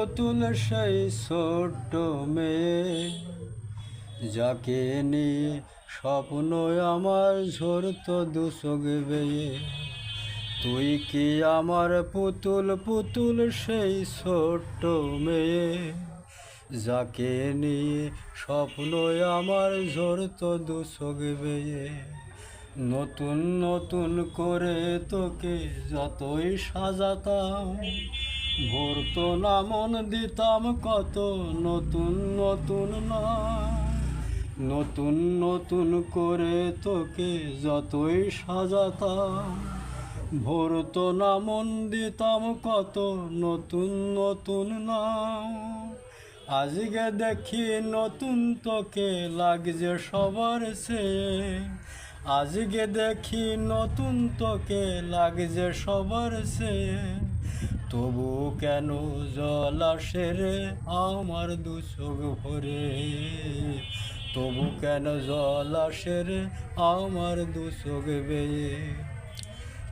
পুতুল সেই ছোট্ট মেয়ে, যাকে নিয়ে স্বপ্ন আমার ঝরত দুসগ বেয়ে। তুই কি আমার পুতুল পুতুল সেই ছোট্ট মেয়ে, যাকে নিয়ে স্বপ্ন আমার ঝরত দুসগ বেয়ে। নতুন নতুন করে তোকে যতই সাজাতাম ভরতো না মন দিতাম কত নতুন নতুন না। নতুন নতুন করে তোকে যতই সাজাতাম। ভরতো না মন দিতাম কত নতুন নতুন নাম আজকে দেখি নতুন তোকে লাগছে সবার সে আজকে দেখি নতুন তোকে লাগছে সবার সে। তবু কেন জল আসে রে আমার দুচোখ ভরে? তবু কেন জল আসে রে আমার দুচোখ বেয়ে?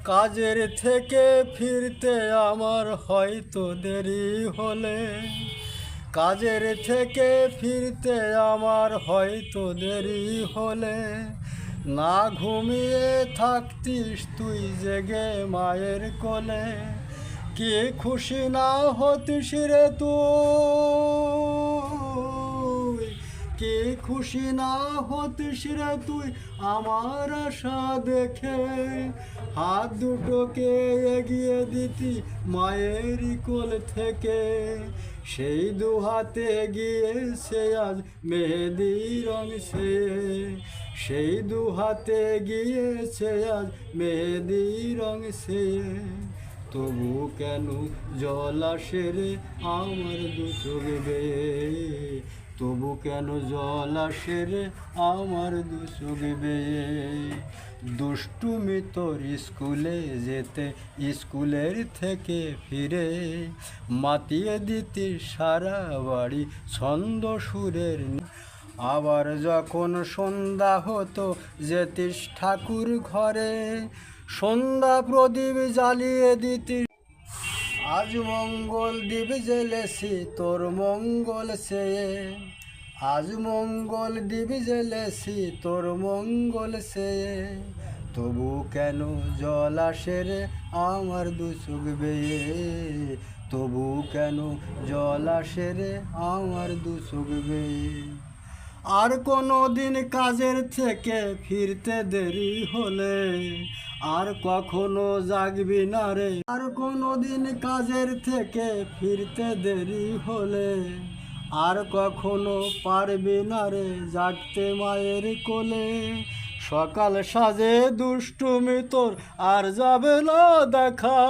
কাজের থেকে ফিরতে আমার হয়তো দেরি হলে। কাজের থেকে ফিরতে আমার হয়তো দেরি হলে। না ঘুমিয়ে থাকতিস তুই জেগে মায়ের কোলে। কে খুশি না হতিস রে তুই? কে খুশি না হতিস রে তুই আমার আশা দেখে? হাত দুটোকে এগিয়ে দিতি মায়ের কোল থেকে। সেই দু হাতে গিয়েছে আজ মেহেদি রং সে সেই দু হাতে গিয়েছে আজ মেহেদির রং সে তবু কেন জল আসে রে আমার দু চোখ তবু কেন জল আসে রে আমার দু চোখ বেয়ে দুষ্টুমি তোর স্কুলে যেতে, স্কুলের থেকে ফিরে। মাতিয়ে দিতি সারা বাড়ি ছন্দ সুরের আবার যখন সন্ধ্যা হতো, যেতিস ঠাকুর ঘরে, সন্ধ্যা প্রদীপ জ্বালিয়ে দিতি আজ মঙ্গল দ্বীপ জেলেছি তোর মঙ্গল সে। আজ মঙ্গল দ্বীপ জেলেছি তোর মঙ্গল সে। তবু কেন জল আসে রে আমার দুচুক বেয়ে? তবু কেন জল আসে রে আমার দুচুক বেয়ে? আর কোনো দিন কাজের থেকে ফিরতে দেরি হলে আর কখনো জাগবি না রে। আর কোনো দিন কাজের থেকে ফিরতে দেরি হলে আর কখনো পারবি না রে জাগতে মায়ের কোলে। সকাল সাজে দুষ্টুমি তোর আর যাবে না দেখা।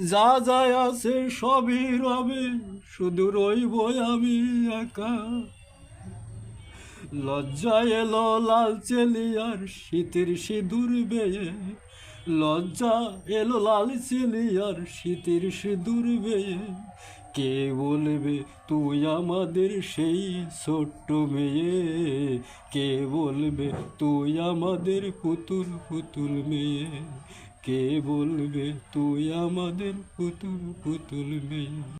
যা যায় আছে সবই রবে, শুধু রইব আমি একা। লজ্জা এলো লাল চেলিয়ার শীতের সিঁদুর বেয়ে। লজ্জা এলো লাল চেলিয়ার শীতের সিঁদুর বেয়ে। কে বলবে তুই আমাদের সেই ছোট্ট মেয়ে? কে বলবে তুই আমাদের পুতুল পুতুল মেয়ে? কে বলবে তুই আমাদের পুতুল পুতুল মেয়ে?